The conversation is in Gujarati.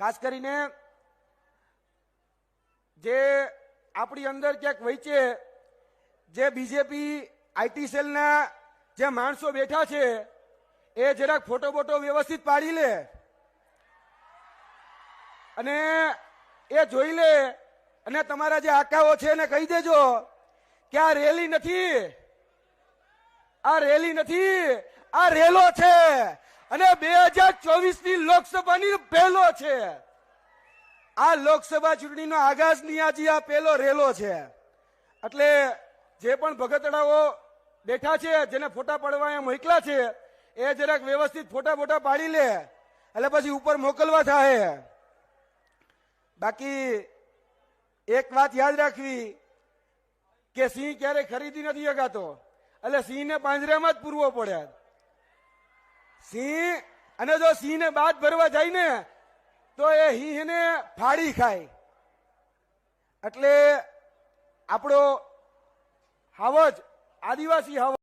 ખાસ કરીને જે આપણી અંદર ક્યાંક વચ્ચે જે બીજેપી આઈટી સેલના જે માણસો બેઠા છે, એ જરાક ફોટો બોટો વ્યવસ્થિત પાડી લે અને એ જોઈ લે અને તમારા જે આકાઓ છે એને કહી દેજો કે આ રેલી નથી, આ રેલી નથી, આ રેલો છે. અને બે હજાર ચોવીસની લોકસભાની પહેલો છે. આ લોકસભા ચૂંટણીનો આગાજની આજે આ પહેલો રેલો છે. એટલે જે પણ ભગતડાઓ બેઠા છે, જેને ફોટા પાડવા અહીંયા મોકલા છે, એ જરાક વ્યવસ્થિત ફોટા ફોટા પાડી લે, એટલે પછી ઉપર મોકલવા થાય બાકી એક વાત યાદ રાખવી, કે સિંહ ક્યારે ખરીદી નથી શકાતો. એટલે સિંહને પાંજરામાં જ પૂરવો પડે. સિંહ અને જો સિંહને બાદ ભરવા જાય ને, તો એ સિંહને ફાડી ખાય. એટલે આપણો હાવજ આદિવાસી હાવજ